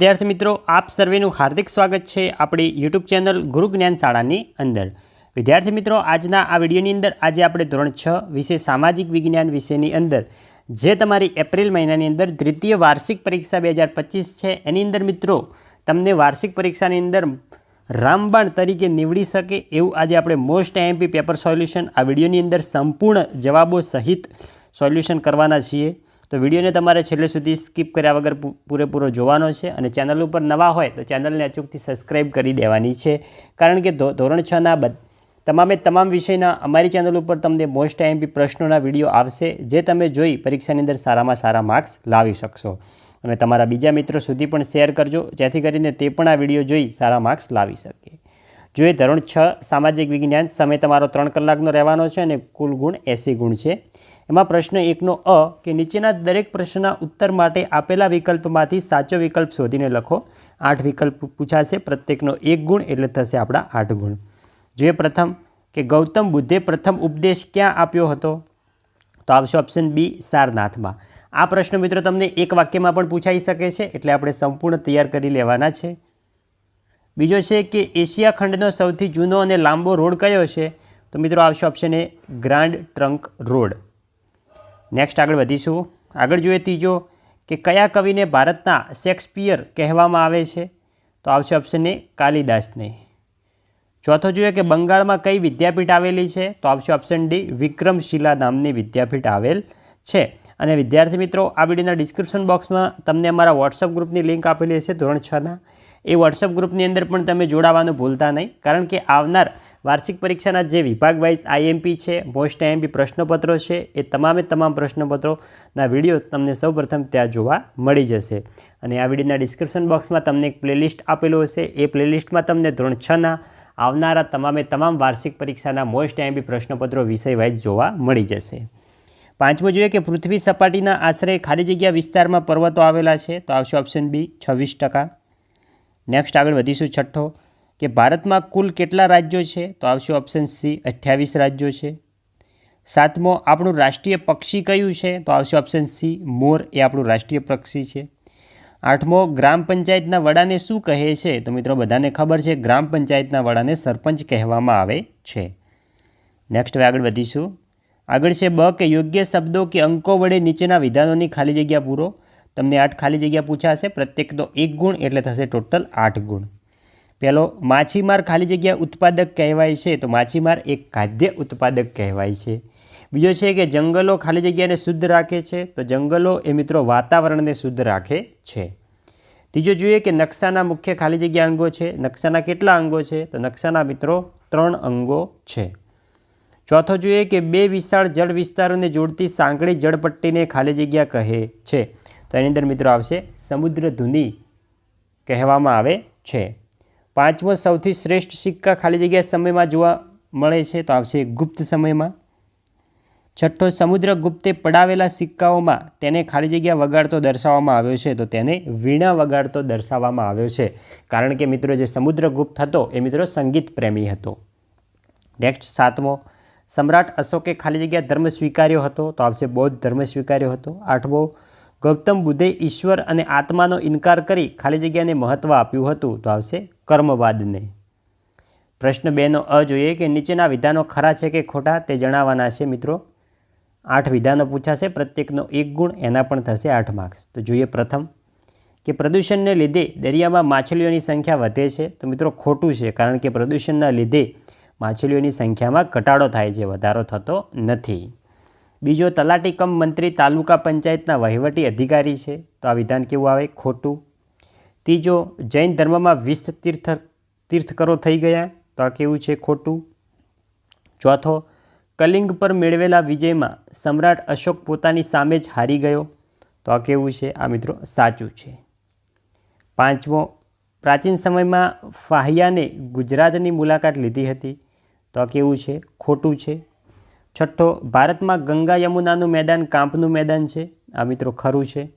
વિદ્યાર્થી મિત્રો, આપ સર્વેનું હાર્દિક સ્વાગત છે આપણી યુટ્યુબ ચેનલ ગુરુ જ્ઞાન શાળાની અંદર. વિદ્યાર્થી મિત્રો, આજના આ વિડીયોની અંદર આજે આપણે ધોરણ છ વિશે સામાજિક વિજ્ઞાન વિષયની અંદર, જે તમારી એપ્રિલ મહિનાની અંદર દ્વિતીય વાર્ષિક પરીક્ષા બે છે, એની અંદર મિત્રો, તમને વાર્ષિક પરીક્ષાની અંદર રામબાણ તરીકે નીવડી શકે એવું આજે આપણે મોસ્ટ આઈએમપી પેપર સોલ્યુશન આ વિડીયોની અંદર સંપૂર્ણ જવાબો સહિત સોલ્યુશન કરવાના છીએ. તો વિડીયોને તમારે છેલ્લે સુધી સ્કીપ કર્યા વગર પૂરેપૂરો જોવાનો છે અને ચેનલ ઉપર નવા હોય તો ચેનલને અચૂકથી સબસ્ક્રાઈબ કરી દેવાની છે. કારણ કે ધોરણ છના તમામે તમામ વિષયના અમારી ચેનલ ઉપર તમને મોસ્ટ આઈએમપી પ્રશ્નોના વીડિયો આવશે, જે તમે જોઈ પરીક્ષાની અંદર સારામાં સારા માર્ક્સ લાવી શકશો. અને તમારા બીજા મિત્રો સુધી પણ શેર કરજો, જેથી કરીને તે પણ આ વીડિયો જોઈ સારા માર્ક્સ લાવી શકે. જોઈએ ધોરણ છ સામાજિક વિજ્ઞાન સમય તમારો ત્રણ કલાકનો રહેવાનો છે અને કુલ ગુણ એંસી ગુણ છે. એમાં પ્રશ્ન એકનો અ કે નીચેના દરેક પ્રશ્નના ઉત્તર માટે આપેલા વિકલ્પમાંથી સાચો વિકલ્પ શોધીને લખો. આઠ વિકલ્પ પૂછાશે, પ્રત્યેકનો એક ગુણ એટલે થશે આપણા આઠ ગુણ. જોઈએ પ્રથમ કે ગૌતમ બુદ્ધે પ્રથમ ઉપદેશ ક્યાં આપ્યો હતો? તો આવશે ઓપ્શન બી, સારનાથમાં. આ પ્રશ્ન મિત્રો તમને એક વાક્યમાં પણ પૂછાઈ શકે છે, એટલે આપણે સંપૂર્ણ તૈયાર કરી લેવાના છે. બીજો છે કે એશિયા ખંડનો સૌથી જૂનો અને લાંબો રોડ કયો છે? તો મિત્રો આવશે option A grand trunk road next આગળ વધીશું. આગળ જોઈએ ત્રીજો કે કયા કવિને ભારતના શેક્સપિયર કહેવામાં આવે છે? તો આવશે ઓપ્શન એ કાલિદાસને. ચોથો જોઈએ કે બંગાળમાં કઈ વિદ્યાપીઠ આવેલી છે? તો આવશે ઓપ્શન ડી વિક્રમશિલા નામની વિદ્યાપીઠ આવેલ છે. અને વિદ્યાર્થી મિત્રો, આ વિડીયોના ડિસ્ક્રિપ્શન બોક્સમાં તમને અમારા વોટ્સઅપ ગ્રુપની લિંક આપેલી હશે ધોરણ છના એ વોટ્સઅપ ગ્રુપની અંદર પણ તમે જોડાવાનું ભૂલતા નહીં. કારણ કે આવનાર વાર્ષિક પરીક્ષાના જે વિભાગ વાઇઝ આઈએમપી છે મોસ્ટ આઈએમપી પ્રશ્નપત્રો છે, એ તમામે તમામ પ્રશ્નપત્રોના વીડિયો તમને સૌપ્રથમ ત્યાં જોવા મળી જશે. અને આ વિડીયોના ડિસ્ક્રિપ્શન બોક્સમાં તમને એક પ્લેલિસ્ટ આપેલું હશે. એ પ્લેલિસ્ટમાં તમને ધોરણ છના આવનારા તમામે તમામ વાર્ષિક પરીક્ષાના મોસ્ટ આઈએમપી પ્રશ્નપત્રો વિષય વાઇઝ જોવા મળી જશે. પાંચમું જોઈએ કે પૃથ્વી સપાટીના આશરે ખાલી જગ્યા વિસ્તારમાં પર્વતો આવેલા છે. તો આવશે ઓપ્શન બી છવ્વીસ ટકા. નેક્સ્ટ આગળ વધીશું છઠ્ઠો, કે ભારતમાં કુલ કેટલા રાજ્યો છે? તો આવશે ઓપ્શન સી અઠ્યાવીસ રાજ્યો છે. સાતમો, આપણું રાષ્ટ્રીય પક્ષી કયું છે? તો આવશે ઓપ્શન સી મોર, એ આપણું રાષ્ટ્રીય પક્ષી છે. આઠમો, ગ્રામ પંચાયતના વડાને શું કહે છે? તો મિત્રો, બધાને ખબર છે, ગ્રામ પંચાયતના વડાને સરપંચ કહેવામાં આવે છે. નેક્સ્ટ હવે આગળ વધીશું. આગળ છે બ, કે યોગ્ય શબ્દો કે અંકો વડે નીચેના વિધાનોની ખાલી જગ્યા પૂરો. તમને આઠ ખાલી જગ્યા પૂછાશે પ્રત્યેકનો એક ગુણ એટલે થશે ટોટલ આઠ ગુણ. પહેલો માછીમાર ખાલી જગ્યા ઉત્પાદક કહેવાય છે, તો માછીમાર એક ખાદ્ય ઉત્પાદક કહેવાય છે. બીજો છે કે જંગલો ખાલી જગ્યાને શુદ્ધ રાખે છે, તો જંગલો એ મિત્રો વાતાવરણને શુદ્ધ રાખે છે. ત્રીજો જોઈએ કે નકશાના મુખ્ય ખાલી જગ્યા અંગો છે, નકશાના કેટલા અંગો છે, તો નકશાના મિત્રો ત્રણ અંગો છે. ચોથો જોઈએ કે બે વિશાળ જળ વિસ્તારોને જોડતી સાંકડી જળપટ્ટીને ખાલી જગ્યા કહે છે. તો એની અંદર મિત્રો આવશે સમુદ્ર ધુની કહેવામાં આવે છે. પાંચમો સૌથી શ્રેષ્ઠ સિક્કા ખાલી જગ્યા સમયમાં જોવા મળે છે તો આવશે ગુપ્ત સમયમાં. છઠ્ઠો સમુદ્રગુપ્તે પડાવેલા સિક્કાઓમાં તેને ખાલી જગ્યા વગાડતો દર્શાવવામાં આવ્યો છે તો તેને વીણા વગાડતો દર્શાવવામાં આવ્યો છે. કારણ કે મિત્રો જે સમુદ્રગુપ્ત હતો એ મિત્રો સંગીત પ્રેમી હતો. નેક્સ્ટ, સાતમો, સમ્રાટ અશોકે ખાલી જગ્યા ધર્મ સ્વીકાર્યો હતો તો આવશે બૌદ્ધ ધર્મ સ્વીકાર્યો હતો. આઠમો ગૌતમ બુદ્ધે ઈશ્વર અને આત્માનો ઇનકાર કરી ખાલી જગ્યાને મહત્ત્વ આપ્યું હતું. તો આવશે કર્મવાદને. પ્રશ્ન બેનો અ જોઈએ કે નીચેના વિધાનો ખરા છે કે ખોટા તે જણાવવાના છે મિત્રો. આઠ વિધાનો પૂછાશે, પ્રત્યેકનો એક ગુણ, એના પણ થશે આઠ માર્ક્સ તો જોઈએ પ્રથમ કે પ્રદૂષણને લીધે દરિયામાં માછલીઓની સંખ્યા વધે છે. તો મિત્રો ખોટું છે, કારણ કે પ્રદૂષણના લીધે માછલીઓની સંખ્યામાં ઘટાડો થાય છે, વધારો થતો નથી. બીજો તલાટી કમ મંત્રી તાલુકા પંચાયતના વહીવટી અધિકારી છે. તો આ વિધાન કેવું આવે? ખોટું. ત્રીજો, જૈન ધર્મમાં વીસ તીર્થ, તીર્થકરો થઈ ગયા. તો આ કેવું છે? ખોટું. ચોથો, કલિંગ પર મેળવેલા વિજયમાં સમ્રાટ અશોક પોતાની સામે જ હારી ગયો. તો આ કેવું છે? આ મિત્રો સાચું છે. પાંચમો, પ્રાચીન સમયમાં ફાહિયાને ગુજરાતની મુલાકાત લીધી હતી. તો આ કેવું છે? ખોટું છે. છઠ્ઠો, ભારતમાં ગંગા યમુનાનું મેદાન કાંપનું મેદાન છે. આ મિત્રો ખરું છે.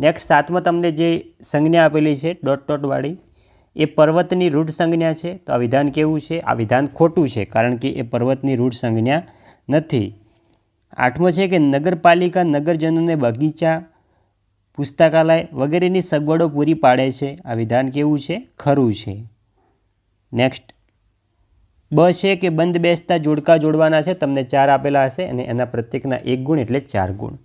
નેક્સ્ટ સાતમાં તમને જે સંજ્ઞા આપેલી છે ડોટ ડોટવાળી એ પર્વતની રૂઢ સંજ્ઞા છે. તો આ વિધાન કેવું છે? આ વિધાન ખોટું છે, કારણ કે એ પર્વતની રૂઢ સંજ્ઞા નથી. આઠમો છે કે નગરપાલિકા નગરજનોને બગીચા, પુસ્તકાલય વગેરેની સગવડો પૂરી પાડે છે. આ વિધાન કેવું છે? ખરું છે. નેક્સ્ટ બ છે કે બંધ બેસતા જોડકા જોડવાના છે, તમને ચાર આપેલા હશે અને એના પ્રત્યેકના એક ગુણ એટલે ચાર ગુણ.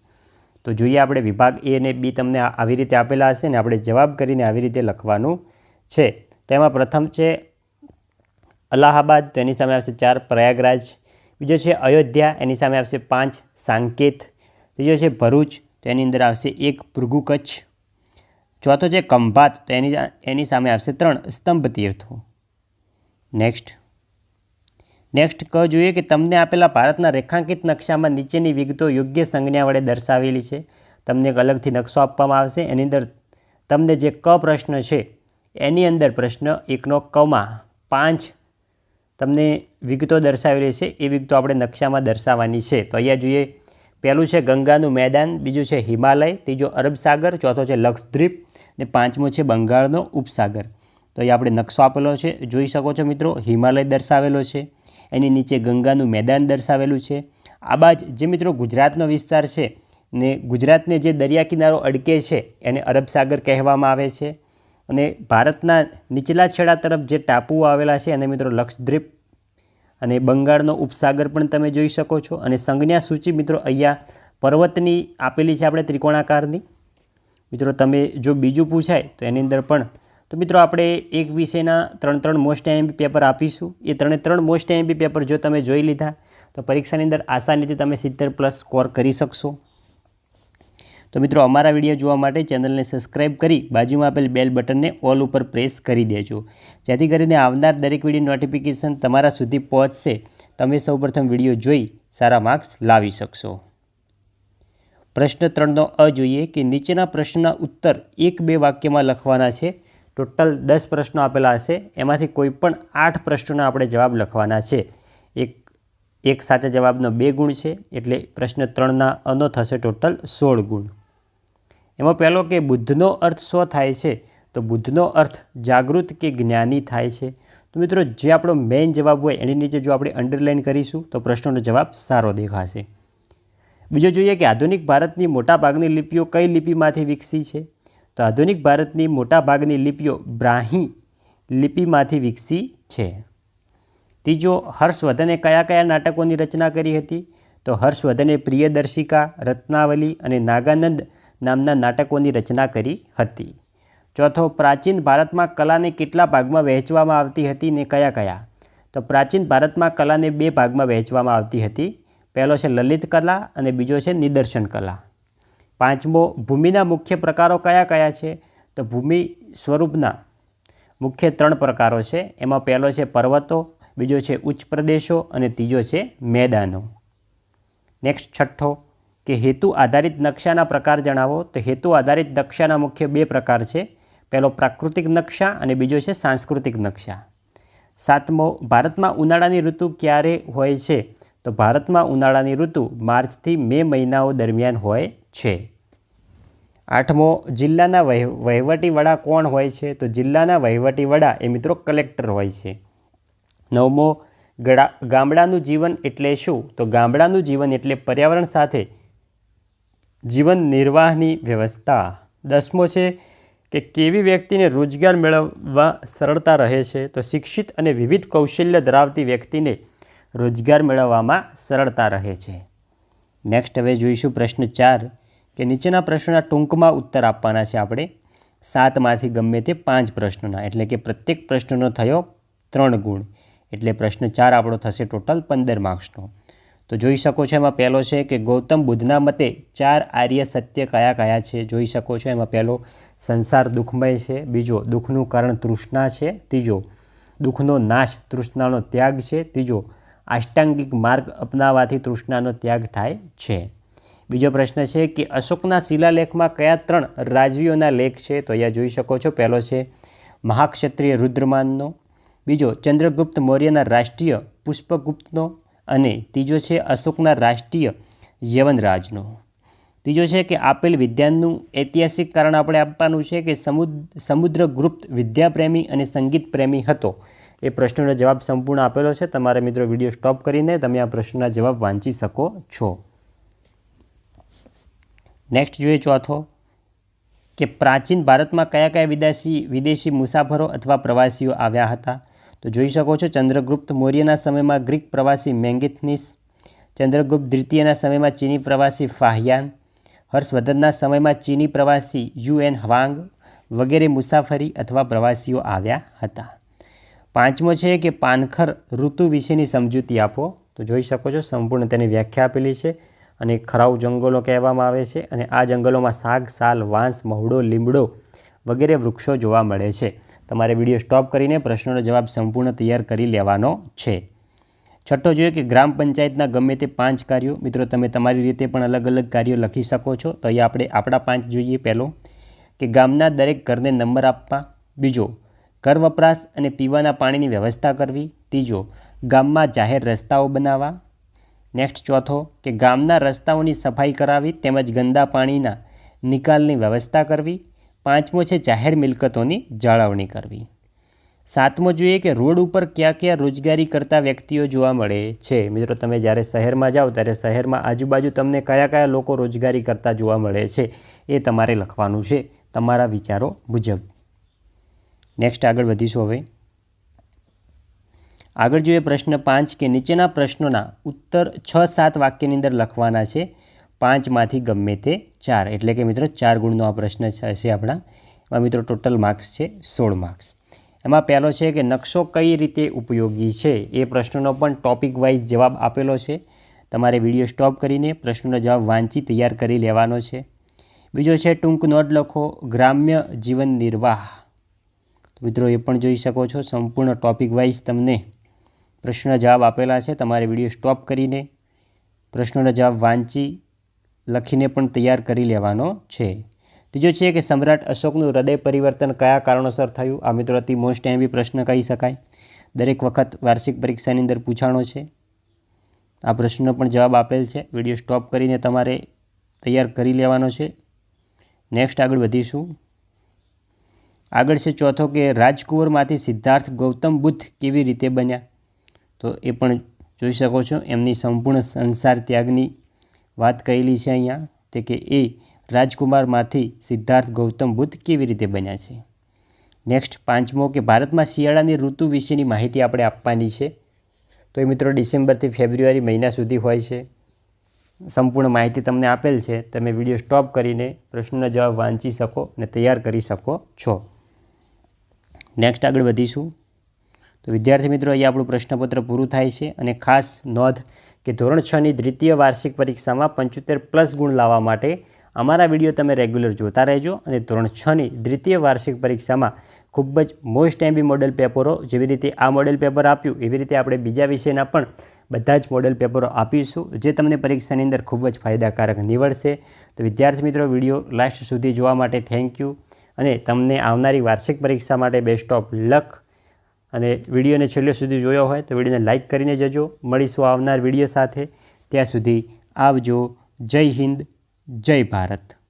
તો જોઈએ આપણે વિભાગ એ અને બી તમને આવી રીતે આપેલા હશે ને આપણે જવાબ કરીને આવી રીતે લખવાનું છે. તેમાં પ્રથમ છે, અલ્હાબાદ તેની સામે આવશે ચાર, પ્રયાગરાજ. બીજો છે, અયોધ્યા, એની સામે આવશે પાંચ, સાંકેત. ત્રીજો છે, ભરૂચ, તો એની અંદર આવશે એક ભૃગુ કચ્છ ચોથો છે, કંભાત, તો એની એની સામે આવશે ત્રણ સ્તંભ તીર્થો નેક્સ્ટ નેક્સ્ટ ક જોઈએ કે તમને આપેલા ભારતના રેખાંકિત નકશામાં નીચેની વિગતો યોગ્ય સંજ્ઞા વડે દર્શાવેલી છે. તમને એક અલગથી નકશો આપવામાં આવશે. એની અંદર તમને જે ક પ્રશ્ન છે, એની અંદર પ્રશ્ન એકનો કમાં પાંચ તમને વિગતો દર્શાવેલી છે એ વિગતો આપણે નકશામાં દર્શાવવાની છે. તો અહીંયા જોઈએ, પહેલું છે ગંગાનું મેદાન, બીજું છે હિમાલય, ત્રીજો અરબ સાગર, ચોથો છે લક્ષદ્વીપ, ને પાંચમો છે બંગાળનો ઉપસાગર. તો અહીંયા આપણે નકશો આપેલો છે. જોઈ શકો છો મિત્રો, હિમાલય દર્શાવેલો છે. એની નીચે ગંગાનું મેદાન દર્શાવેલું છે. આ બાજ જે મિત્રો ગુજરાતનો વિસ્તાર છે ને ગુજરાતને જે દરિયા કિનારો અડકે છે એને અરબ સાગર કહેવામાં આવે છે. અને ભારતના નીચલા છેડા તરફ જે ટાપુઓ આવેલા છે એને મિત્રો લક્ષદ્વીપ અને બંગાળનો ઉપસાગર પણ તમે જોઈ શકો છો. અને સંજ્ઞા સૂચિ મિત્રો અહીંયા પર્વતની આપેલી છે આપણે ત્રિકોણાકારની. મિત્રો તમે જો બીજું પૂછાય તો એની અંદર પણ તો મિત્રો આપણે એક વિષયના ત્રણ ત્રણ મોસ્ટ એમબી પેપર આપીશું. એ ત્રણે ત્રણ મોસ્ટ એમબી પેપર જો તમે જોઈ લીધા, તો પરીક્ષાની અંદર આસાનીથી તમે સિત્તેર પ્લસ સ્કોર કરી શકશો. તો મિત્રો અમારા વીડિયો જોવા માટે ચેનલને સબસ્ક્રાઇબ કરી બાજુમાં આપેલ બેલ બટનને ઓલ ઉપર પ્રેસ કરી દેજો. જેથી કરીને આવનાર દરેક વીડિયો નોટિફિકેશન તમારા સુધી પહોંચશે. તમે સૌપ્રથમ વીડિયો જોઈ સારા માર્ક્સ લાવી શકશો. પ્રશ્ન ત્રણનો અ જોઈએ કે નીચેના પ્રશ્નના ઉત્તર એક બે વાક્યમાં લખવાના છે. ટોટલ દસ પ્રશ્નો આપેલા હશે. એમાંથી કોઈ પણ આઠ પ્રશ્નોના આપણે જવાબ લખવાના છે. એક એક સાચા જવાબનો બે ગુણ છે, એટલે પ્રશ્ન ત્રણના અનો થશે ટોટલ સોળ ગુણ. એમાં પહેલો કે બુદ્ધનો અર્થ શો થાય છે? તો બુદ્ધનો અર્થ જાગૃત કે જ્ઞાની થાય છે. તો મિત્રો, જે આપણો મેઇન જવાબ હોય એની નીચે જો આપણે અંડરલાઇન કરીશું, તો પ્રશ્નોનો જવાબ સારો દેખાશે. બીજો જોઈએ કે આધુનિક ભારતની મોટાભાગની લિપિઓ કઈ લિપિમાંથી વિકસી છે? તો આધુનિક ભારતની મોટાભાગની લિપિઓ બ્રાહ્મી લિપિમાંથી વિકસી છે. ત્રીજો, હર્ષવર્ધને કયા કયા નાટકોની રચના કરી હતી? તો હર્ષવર્ધને પ્રિયદર્શિકા, રત્નાવલી અને નાગાનંદ નામના નાટકોની રચના કરી હતી. ચોથો, પ્રાચીન ભારતમાં કલાને કેટલા ભાગમાં વહેંચવામાં આવતી હતી ને કયા કયા? તો પ્રાચીન ભારતમાં કલાને બે ભાગમાં વહેંચવામાં આવતી હતી. પહેલો છે લલિત કલા અને બીજો છે નિદર્શન કલા. પાંચમો, ભૂમિના મુખ્ય પ્રકારો કયા કયા છે? તો ભૂમિ સ્વરૂપના મુખ્ય ત્રણ પ્રકારો છે. એમાં પહેલો છે પર્વતો, બીજો છે ઉચ્ચ પ્રદેશો અને ત્રીજો છે મેદાનો. નેક્સ્ટ છઠ્ઠો, કે હેતુ આધારિત નકશાના પ્રકાર જણાવો. તો હેતુ આધારિત નકશાના મુખ્ય બે પ્રકાર છે. પહેલો પ્રાકૃતિક નકશા અને બીજો છે સાંસ્કૃતિક નકશા. સાતમો, ભારતમાં ઉનાળાની ઋતુ ક્યારે હોય છે? તો ભારતમાં ઉનાળાની ઋતુ માર્ચથી મે મહિનાઓ દરમિયાન હોય છે. આઠમો, જિલ્લાના વહી વહીવટી વડા કોણ હોય છે? તો જિલ્લાના વહીવટી વડા એ મિત્રો કલેક્ટર હોય છે. નવમો ગામડાનું જીવન એટલે શું? તો ગામડાનું જીવન એટલે પર્યાવરણ સાથે જીવન નિર્વાહની વ્યવસ્થા. દસમો છે કે કેવી વ્યક્તિને રોજગાર મેળવવા સરળતા રહે છે? તો શિક્ષિત અને વિવિધ કૌશલ્ય ધરાવતી વ્યક્તિને રોજગાર મેળવવામાં સરળતા રહે છે. નેક્સ્ટ, હવે જોઈશું પ્રશ્ન ચાર. કે નીચેના પ્રશ્નના ટૂંકમાં ઉત્તર આપવાના છે આપણે. સાતમાંથી ગમે તે પાંચ પ્રશ્નોના, એટલે કે પ્રત્યેક પ્રશ્નનો થયો ત્રણ ગુણ. એટલે પ્રશ્ન ચાર આપણો થશે ટોટલ પંદર માર્ક્સનો. તો જોઈ શકો છો એમાં પહેલો છે કે ગૌતમ બુદ્ધના મતે ચાર આર્ય સત્ય કયા કયા છે? જોઈ શકો છો એમાં પહેલો, સંસાર દુઃખમય છે. બીજો, દુઃખનું કારણ તૃષ્ણા છે. ત્રીજો, દુઃખનો નાશ તૃષ્ણાનો ત્યાગ છે. ત્રીજો, આષ્ટાંગિક માર્ગ અપનાવવાથી તૃષ્ણાનો ત્યાગ થાય છે. બીજો પ્રશ્ન છે કે અશોકના શિલાલેખમાં કયા ત્રણ રાજવીઓના લેખ છે? તો અહીંયા જોઈ શકો છો. પહેલો છે મહાક્ષત્રિય રુદ્રમાનનો. બીજો ચંદ્રગુપ્ત મૌર્યના રાષ્ટ્રીય પુષ્પગુપ્તનો. અને ત્રીજો છે અશોકના રાષ્ટ્રીય યવનરાજનો. ત્રીજો છે કે આપેલ વિદ્યાનનું ઐતિહાસિક કારણ આપણે આપવાનું છે કે સમુદ્ર, સમુદ્રગુપ્ત વિદ્યાપ્રેમી અને સંગીત પ્રેમી હતો. એ પ્રશ્નનો જવાબ સંપૂર્ણ આપેલો છે. તમારે મિત્રો વીડિયો સ્ટોપ કરીને તમે આ પ્રશ્નના જવાબ વાંચી શકો છો. નેક્સ્ટ જોઈએ ચોથો, કે પ્રાચીન ભારતમાં કયા કયા વિદેશી વિદેશી મુસાફરો અથવા પ્રવાસીઓ આવ્યા હતા? તો જોઈ શકો છો, ચંદ્રગુપ્ત મૌર્યના સમયમાં ગ્રીક પ્રવાસી મેંગિથનીસ, ચંદ્રગુપ્ત દ્વિતીયના સમયમાં ચીની પ્રવાસી ફાહિયાન, હર્ષવર્ધનના સમયમાં ચીની પ્રવાસી યુ એન હવાંગ વગેરે મુસાફરી અથવા પ્રવાસીઓ આવ્યા હતા. પાંચમો છે કે પાનખર ઋતુ વિશેની સમજૂતી આપો. તો જોઈ શકો છો, સંપૂર્ણ તેની વ્યાખ્યા આપેલી છે. અને ખરાઉ જંગલો કહેવામાં આવે છે અને આ જંગલોમાં સાગ, સાલ, વાંસ, મહુડો, લીમડો વગેરે વૃક્ષો જોવા મળે છે. તમારે વીડિયો સ્ટોપ કરીને પ્રશ્નોનો જવાબ સંપૂર્ણ તૈયાર કરી લેવાનો છે. છઠ્ઠો જોઈએ કે ગ્રામ પંચાયતના ગમે તે પાંચ કાર્યો. મિત્રો, તમે તમારી રીતે પણ અલગ અલગ કાર્યો લખી શકો છો. તો અહીંયા આપણે આપણા પાંચ જોઈએ. પહેલો, કે ગામના દરેક ઘરને નંબર આપવા. બીજો, ઘર વપરાશ અને પીવાના પાણીની વ્યવસ્થા કરવી. ત્રીજો, ગામમાં જાહેર રસ્તાઓ બનાવવા. નેક્સ્ટ ચોથો, કે ગામના રસ્તાઓની સફાઈ કરાવી તેમજ ગંદા પાણીના નિકાલની વ્યવસ્થા કરવી. પાંચમો છે જાહેર મિલકતોની જાળવણી કરવી. સાતમો જોઈએ કે રોડ ઉપર કયા કયા રોજગારી કરતા વ્યક્તિઓ જોવા મળે છે. મિત્રો, તમે જ્યારે શહેરમાં જાઓ ત્યારે શહેરમાં આજુબાજુ તમને કયા કયા લોકો રોજગારી કરતા જોવા મળે છે એ તમારે લખવાનું છે તમારા વિચારો મુજબ. નેક્સ્ટ આગળ વધીશું હવે. આગળ જોઈએ પ્રશ્ન પાંચ કે નીચેના પ્રશ્નોના ઉત્તર છ સાત વાક્યની અંદર લખવાના છે. પાંચમાંથી ગમે તે ચાર. એટલે કે મિત્રો ચાર ગુણનો આ પ્રશ્ન છે આપણા. એમાં મિત્રો ટોટલ માર્ક્સ છે, સોળ માર્ક્સ. એમાં પહેલો છે કે નકશો કઈ રીતે ઉપયોગી છે? એ પ્રશ્નનો પણ ટોપિક વાઇઝ જવાબ આપેલો છે. તમારે વીડિયો સ્ટોપ કરીને પ્રશ્નનો જવાબ વાંચી તૈયાર કરી લેવાનો છે. બીજો છે ટૂંક નોટ લખો, ગ્રામ્ય જીવન નિર્વાહ. મિત્રો એ પણ જોઈ શકો છો, સંપૂર્ણ ટોપિક વાઇઝ તમને પ્રશ્નના જવાબ આપેલા છે. તમારે વીડિયો સ્ટોપ કરીને પ્રશ્નોના જવાબ વાંચી લખીને પણ તૈયાર કરી લેવાનો છે. ત્રીજો છે કે સમ્રાટ અશોકનું હૃદય પરિવર્તન કયા કારણોસર થયું? આ મિત્રો અતિ મોસ્ટ એમ બી પ્રશ્ન કહી શકાય. દરેક વખત વાર્ષિક પરીક્ષાની અંદર પૂછાણો છે. આ પ્રશ્નનો પણ જવાબ આપેલ છે. વીડિયો સ્ટોપ કરીને તમારે તૈયાર કરી લેવાનો છે. નેક્સ્ટ આગળ વધીશું. આગળ છે ચોથો કે રાજકુંવરમાંથી સિદ્ધાર્થ ગૌતમ બુદ્ધ કેવી રીતે બન્યા? તો એ પણ જોઈ શકો છો. એમની સંપૂર્ણ સંસાર ત્યાગની વાત કહેલી છે અહીંયા તે કે એ રાજકુમારમાંથી સિદ્ધાર્થ ગૌતમ બુદ્ધ કેવી રીતે બન્યા છે. નેક્સ્ટ પાંચમો કે ભારતમાં શિયાળાની ઋતુ વિશેની માહિતી આપણે આપવાની છે. તો એ મિત્રો ડિસેમ્બરથી ફેબ્રુઆરી મહિના સુધી હોય છે. સંપૂર્ણ માહિતી તમને આપેલ છે. તમે વીડિયો સ્ટોપ કરીને પ્રશ્નનો જવાબ વાંચી શકો અને તૈયાર કરી શકો છો. નેક્સ્ટ આગળ વધીશું. તો વિદ્યાર્થી મિત્રો અહીંયા આપણું પ્રશ્નપત્ર પૂરું થાય છે અને ખાસ નોંધ કે ધોરણ છની દ્વિતીય વાર્ષિક પરીક્ષામાં પંચોતેર પ્લસ ગુણ લાવવા માટે અમારા વીડિયો તમે રેગ્યુલર જોતા રહેજો અને ધોરણ છની દ્વિતીય વાર્ષિક પરીક્ષામાં ખૂબ જ મોસ્ટ એમ્બી મોડેલ પેપરો જેવી રીતે આ મોડેલ પેપર આપ્યું, એવી રીતે આપણે બીજા વિષયના પણ બધા જ મોડેલ પેપરો આપીશું, જે તમને પરીક્ષાની અંદર ખૂબ જ ફાયદાકારક નીવડશે. તો વિદ્યાર્થી મિત્રો, વીડિયો લાસ્ટ સુધી જોવા માટે થેન્ક યુ અને તમને આવનારી વાર્ષિક પરીક્ષા માટે બેસ્ટ ઓફ લક અને વિડીયોને છેલ્લે સુધી જોયો હોય તો વિડીયોને લાઇક કરીને જજો. મળીશું આવનાર વીડિયો સાથે. ત્યાં સુધી આવજો. જય હિન્દ. જય ભારત.